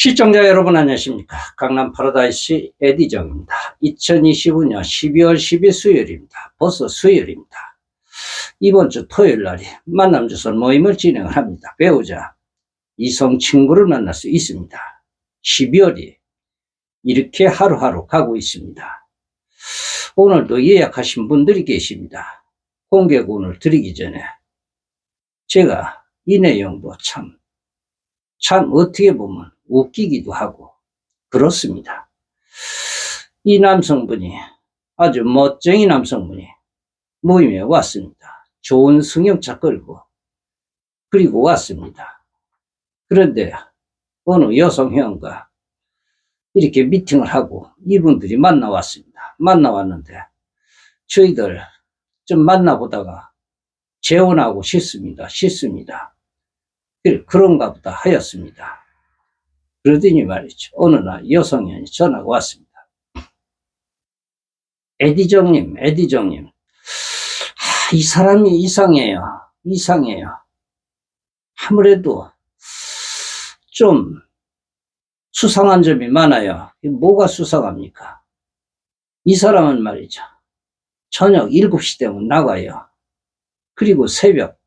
시청자 여러분 안녕하십니까. 강남 파라다이스 에디정입니다. 2025년 12월 10일 수요일입니다. 벌써 수요일입니다. 이번 주 토요일 날이 만남 주선 모임을 진행을 합니다. 배우자 이성 친구를 만날 수 있습니다. 12월이 이렇게 하루하루 가고 있습니다. 오늘도 예약하신 분들이 계십니다. 공개군을 드리기 전에 제가 이 내용도 참, 참 어떻게 보면 웃기기도 하고 그렇습니다. 이 남성분이 아주 멋쟁이 남성분이 모임에 왔습니다. 좋은 승용차 끌고 그리고 왔습니다. 그런데 어느 여성 회원과 이렇게 미팅을 하고 이분들이 만나 왔습니다. 만나 왔는데 저희들 좀 만나보다가 재혼하고 싶습니다. 싶습니다. 그런가 보다 하였습니다. 그러더니 말이죠. 어느 날 여성이 전화가 왔습니다. 에디정님, 에디정님. 아, 이 사람이 이상해요. 이상해요. 아무래도 좀 수상한 점이 많아요. 뭐가 수상합니까? 이 사람은 말이죠. 저녁 7시 되면 나가요. 그리고 새벽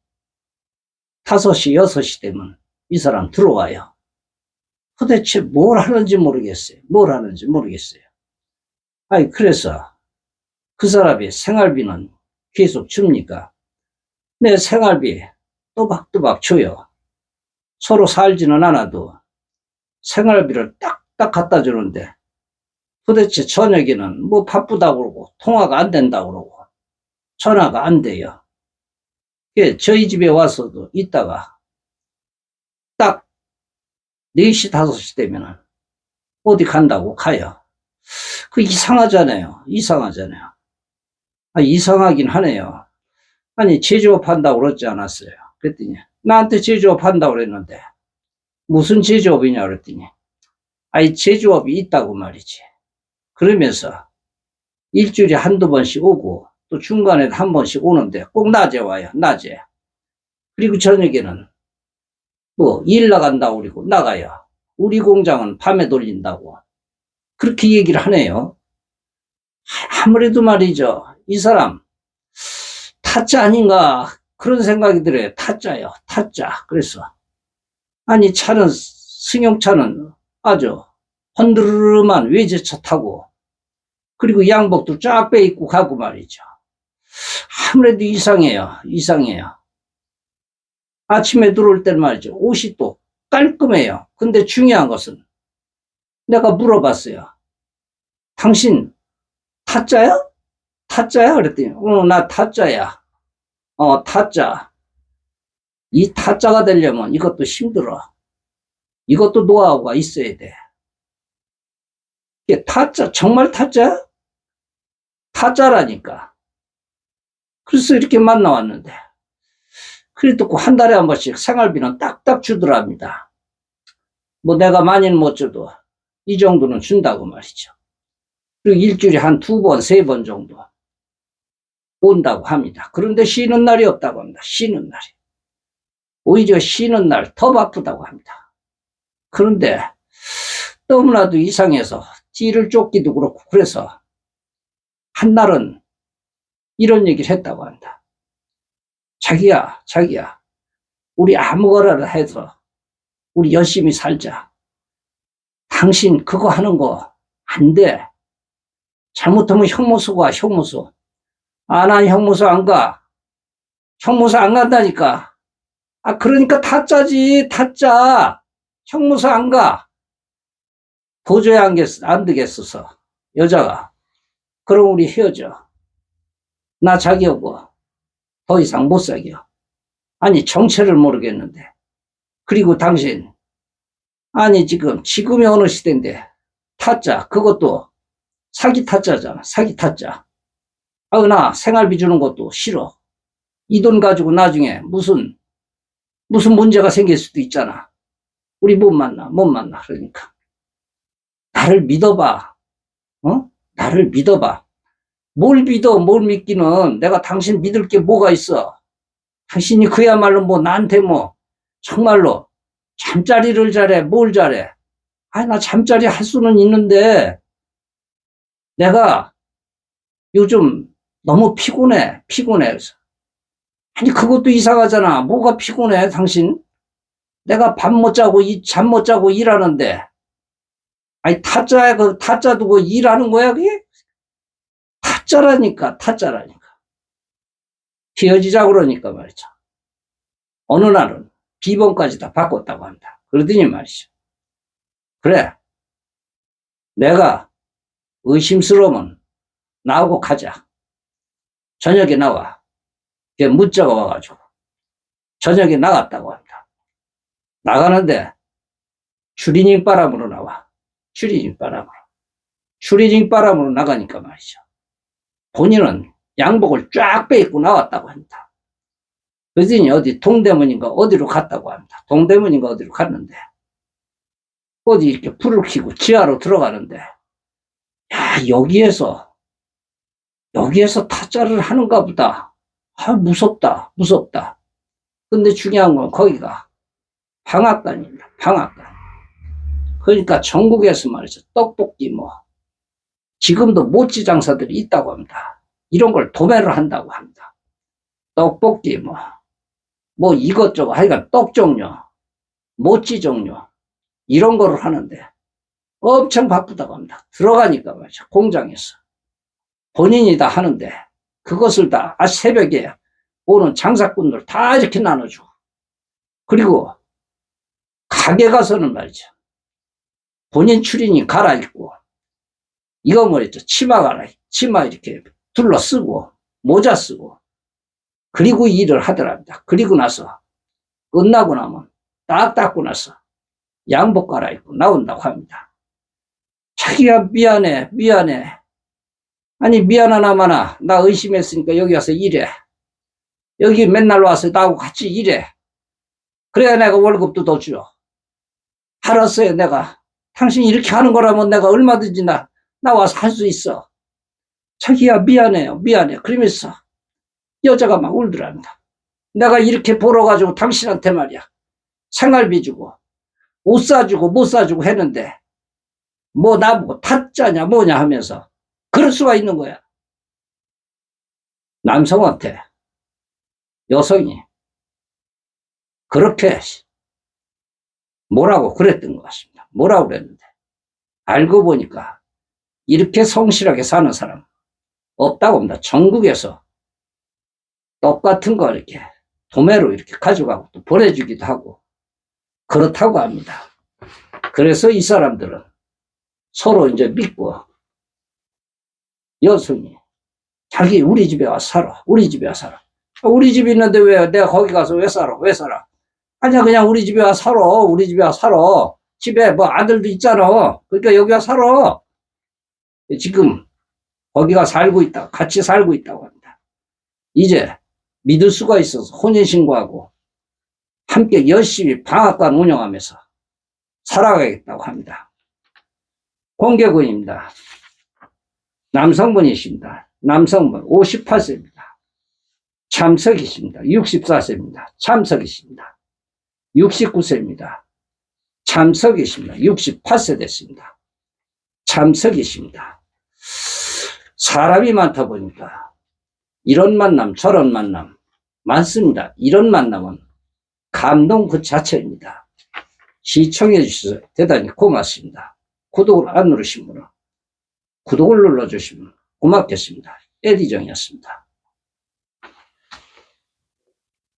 5시, 6시 되면 이 사람 들어와요. 도대체 뭘 하는지 모르겠어요. 뭘 하는지 모르겠어요. 아니, 그래서 그 사람이 생활비는 계속 줍니까? 내 생활비 또박또박 줘요. 서로 살지는 않아도 생활비를 딱딱 갖다 주는데 도대체 저녁에는 뭐 바쁘다고 그러고 통화가 안 된다고 그러고 전화가 안 돼요. 예, 저희 집에 와서도 있다가 딱 4시, 5시 되면은 어디 간다고 가요. 그 이상하잖아요. 이상하잖아요. 아, 이상하긴 하네요. 아니, 제조업 한다고 그러지 않았어요. 그랬더니, 나한테 제조업 한다고 그랬는데, 무슨 제조업이냐 그랬더니, 아니, 제조업이 있다고 말이지. 그러면서, 일주일에 한두 번씩 오고, 또 중간에도 한 번씩 오는데, 꼭 낮에 와요, 낮에. 그리고 저녁에는, 뭐, 일 나간다고 그러고, 나가요. 우리 공장은 밤에 돌린다고. 그렇게 얘기를 하네요. 아무래도 말이죠. 이 사람, 타짜 아닌가. 그런 생각이 들어요. 타짜요. 타짜. 그래서. 아니, 차는, 승용차는 아주 헌드르르만 외제차 타고, 그리고 양복도 쫙 빼입고 가고 말이죠. 아무래도 이상해요. 이상해요. 아침에 들어올 때는 말이죠. 옷이 또 깔끔해요. 근데 중요한 것은 내가 물어봤어요. 당신 타짜야? 타짜야? 그랬더니 어, 나 타짜야. 어, 타짜. 이 타짜가 되려면 이것도 힘들어. 이것도 노하우가 있어야 돼. 이게 타짜, 정말 타짜야? 타짜라니까. 그래서 이렇게 만나왔는데. 그래도 꼭한 달에 한 번씩 생활비는 딱딱 주더랍니다. 뭐 내가 많이는 못 줘도 이 정도는 준다고 말이죠. 그리고 일주일에 한 두 번, 세 번 정도 온다고 합니다. 그런데 쉬는 날이 없다고 합니다. 쉬는 날이. 오히려 쉬는 날 더 바쁘다고 합니다. 그런데 너무나도 이상해서 뒤를 쫓기도 그렇고 그래서 한 날은 이런 얘기를 했다고 한다. 자기야, 자기야, 우리 아무거나 해서 우리 열심히 살자. 당신 그거 하는 거 안 돼. 잘못하면 형무소 가, 형무소. 아, 난 형무소 안 가. 형무소 안 간다니까. 아, 그러니까 타짜지, 타짜. 형무소 안 가. 도저히 안, 겠, 안 되겠어서. 여자가. 그럼 우리 헤어져. 나 자기하고 더 이상 못 사겨. 아니, 정체를 모르겠는데. 그리고 당신. 아니, 지금, 지금이 어느 시대인데. 타짜, 그것도 사기 타짜잖아. 사기 타짜. 아, 나 생활비 주는 것도 싫어. 이 돈 가지고 나중에 무슨, 무슨 문제가 생길 수도 있잖아. 우리 못 만나, 못 만나. 그러니까. 나를 믿어봐. 어? 나를 믿어봐. 뭘 믿어, 뭘 믿기는 내가 당신 믿을 게 뭐가 있어. 당신이 그야말로 뭐 나한테 뭐, 정말로 잠자리를 잘해, 뭘 잘해. 아, 나 잠자리 할 수는 있는데, 내가 요즘 너무 피곤해, 피곤해. 그래서. 아니, 그것도 이상하잖아. 뭐가 피곤해, 당신? 내가 밥못 자고, 잠 못 자고 일하는데. 아니, 타짜야, 그 타짜 두고 일하는 거야, 그게? 타짜라니까, 타짜라니까. 헤어지자 그러니까 말이죠. 어느 날은 비번까지 다 바꿨다고 합니다. 그러더니 말이죠. 그래. 내가 의심스러우면 나오고 가자. 저녁에 나와. 걔 문자가 와가지고. 저녁에 나갔다고 합니다. 나가는데 추리닝 바람으로 나와. 추리닝 바람으로. 추리닝 바람으로 나가니까 말이죠. 본인은 양복을 쫙 빼입고 나왔다고 합니다. 그러더니 어디 동대문인가 어디로 갔다고 합니다. 동대문인가 어디로 갔는데 어디 이렇게 불을 켜고 지하로 들어가는데 야 여기에서 여기에서 타짜를 하는가 보다. 아 무섭다 무섭다. 근데 중요한 건 거기가 방앗간입니다. 방앗간. 그러니까 전국에서 말이죠. 떡볶이 뭐 지금도 모찌 장사들이 있다고 합니다. 이런 걸 도매를 한다고 합니다. 떡볶이 뭐, 뭐 이것저것 하여간 떡 종류, 모찌 종류 이런 거를 하는데 엄청 바쁘다고 합니다. 들어가니까 말이죠. 공장에서. 본인이 다 하는데 그것을 다 아, 새벽에 오는 장사꾼들 다 이렇게 나눠주고 그리고 가게 가서는 말이죠. 본인 출인이 갈아입고 이거 뭐랬죠? 치마 갈아 치마 이렇게 둘러 쓰고 모자 쓰고 그리고 일을 하더랍니다. 그리고 나서 끝나고 나면 딱 닦고 나서 양복 갈아입고 나온다고 합니다. 자기야 미안해 미안해 아니 미안하나 마나 나 의심했으니까 여기 와서 일해 여기 맨날 와서 나하고 같이 일해 그래야 내가 월급도 더 줘. 알았어요 내가 당신이 이렇게 하는 거라면 내가 얼마든지 나, 나 와서 할 수 있어. 자기야 미안해요. 미안해. 그러면서 여자가 막 울더랍니다. 내가 이렇게 벌어가지고 당신한테 말이야. 생활비 주고 옷 사주고 못 사주고 했는데 뭐 나보고 타짜냐 뭐냐 하면서 그럴 수가 있는 거야. 남성한테. 여성이 그렇게 뭐라고 그랬던 것 같습니다. 뭐라고 그랬는데. 알고 보니까 이렇게 성실하게 사는 사람 없다고 합니다. 전국에서 똑같은 거 이렇게 도매로 이렇게 가져가고 또 보내주기도 하고 그렇다고 합니다. 그래서 이 사람들은 서로 이제 믿고 여성이 자기 우리 집에 와서 살아. 우리 집에 와서 살아. 우리 집이 있는데 왜 내가 거기 가서 왜 살아? 왜 살아? 아니야 그냥 우리 집에 와서 살아. 우리 집에 와서 살아. 집에 뭐 아들도 있잖아. 그러니까 여기 와서 살아. 지금 거기가 살고 있다. 같이 살고 있다고 합니다. 이제 믿을 수가 있어서 혼인신고하고 함께 열심히 방학간 운영하면서 살아가겠다고 합니다. 공개군입니다. 남성분이십니다. 남성분 58세입니다. 참석이십니다. 64세입니다. 참석이십니다. 69세입니다. 참석이십니다. 68세 됐습니다. 참석이십니다. 사람이 많다 보니까 이런 만남 저런 만남 많습니다. 이런 만남은 감동 그 자체입니다. 시청해 주셔서 대단히 고맙습니다. 구독을 안 누르신 분은 구독을 눌러주시면 고맙겠습니다. 에디정이었습니다.